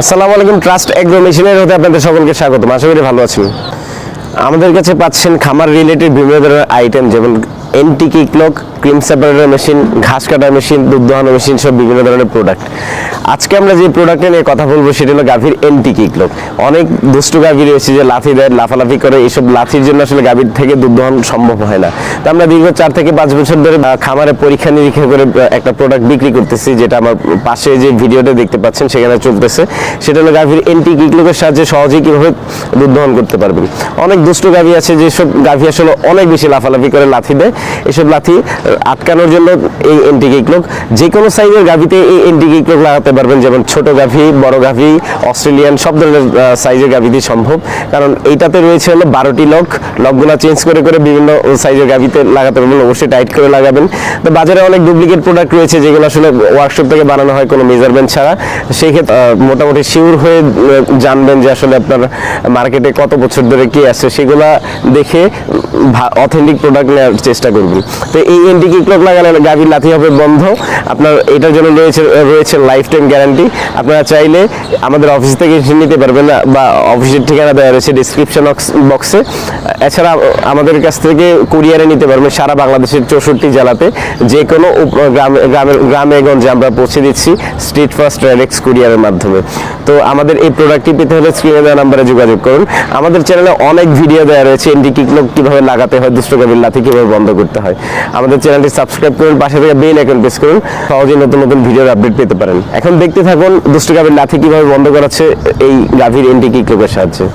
আসসালামু আলাইকুম trust agro মেশিনের হতে আপনাদের সকলকে স্বাগত আশা করি ভালো আছেন। আমাদের কাছে পাচ্ছেন খামার রিলেটেড বিভিন্ন ধরনের আইটেম যেমন এনটি কিকলক ক্রিম সেপারেটর মেশিন, ঘাস কাটার মেশিন, দুধ দোহানো মেশিন সব বিভিন্ন ধরনের প্রোডাক্ট আজকে আমরা যে প্রোডাক্টটা নিয়ে কথা বলব সেটা হলো গাভীর এনটি কিকলক অনেক দুষ্টু গাভী রয়েছে যে লাফি দেয়, লাফালাফি করে, এইসব লাফির জন্য আসলে গাভীর থেকে দুধ দহন সম্ভব হয় না। তো আমরা দীর্ঘ চার থেকে পাঁচ বছর ধরে খামারে পরীক্ষা নিরীক্ষা করে একটা প্রোডাক্ট বিক্রি করতেছি, যেটা আমার পাশে যে ভিডিওটা দেখতে পাচ্ছেন সেখানে চলতেছে। সেটা হলো গাভীর এনটি কিকলকের সাহায্যে সহজেই কীভাবে দুধ দহন করতে পারবেন। অনেক দুষ্টু গাভী আছে, যেসব গাভী আসলে অনেক বেশি লাফালাফি করে, লাথি দেয়। এসব লাথি আটকানোর জন্য এই এনটি কিকলক যে কোনো সাইজের গাভীতে এই এনটি কিকলক লাগাতে পারবেন, যেমন ছোট গাভী, বড় গাভী, অস্ট্রেলিয়ান, সব ধরনের সাইজের গাভীতে সম্ভব। কারণ এইটাতে রয়েছে হলো বারোটি লক লকগুলো চেঞ্জ করে করে বিভিন্ন সাইজের গাভীতে লাগাতে পারবেন, অবশ্যই টাইট করে লাগাবেন। তো বাজারে অনেক ডুপ্লিকেট প্রোডাক্ট রয়েছে, যেগুলো আসলে ওয়ার্কশপ থেকে বানানো হয়, কোনো মেজারমেন্ট ছাড়া। সেই ক্ষেত্রে মোটামুটি শিওর হয়ে জানবেন যে আসলে আপনার মার্কেটে কত বছর ধরে কি আছে, সেগুলা দেখে অথেন্টিক প্রোডাক্ট নেওয়ার চেষ্টা করবেন। তো এই এন্টি কিকলক লাগালে গাভীর লাথি হবে বন্ধ। আপনার এটার জন্য রয়েছে রয়েছে লাইফ টাইম গ্যারান্টি আপনারা চাইলে আমাদের অফিস থেকে নিতে পারবেন বা অফিসের ঠিকানা দেওয়া রয়েছে ডিসক্রিপশন বক্সে এছাড়া আমাদের কাছ থেকে কুরিয়ারে নিতে পারবেন সারা বাংলাদেশের চৌষট্টি জেলাতে। যে কোনো গ্রামে, গ্রামের, গ্রামে গঞ্জে আমরা পৌঁছে দিচ্ছি স্ট্রিট ফার্স্ট রেলেক্স কুরিয়ারের মাধ্যমে। তো আমাদের এই প্রোডাক্টটি পেতে হলে স্ক্রিনে দেওয়া নাম্বারে যোগাযোগ করুন। আমাদের চ্যানেলে অনেক ভিডিও দেওয়া রয়েছে এন্টি কিকলক কীভাবে লাগাতে হয় দুষ্টকাবির লাথি কীভাবে বন্ধ করতে হয়। আমাদের চ্যানেলটি সাবস্ক্রাইব করুন, পাশে থেকে বেল আইকন প্রেস করুন, সহজেই নতুন নতুন ভিডিওর আপডেট পেতে পারেন। এখন দেখতে থাকুন, দুষ্টু দুষ্টকাবির লাথি কীভাবে বন্ধ করাচ্ছে, এই গাভীর এন্টি কিকের সাহায্যে।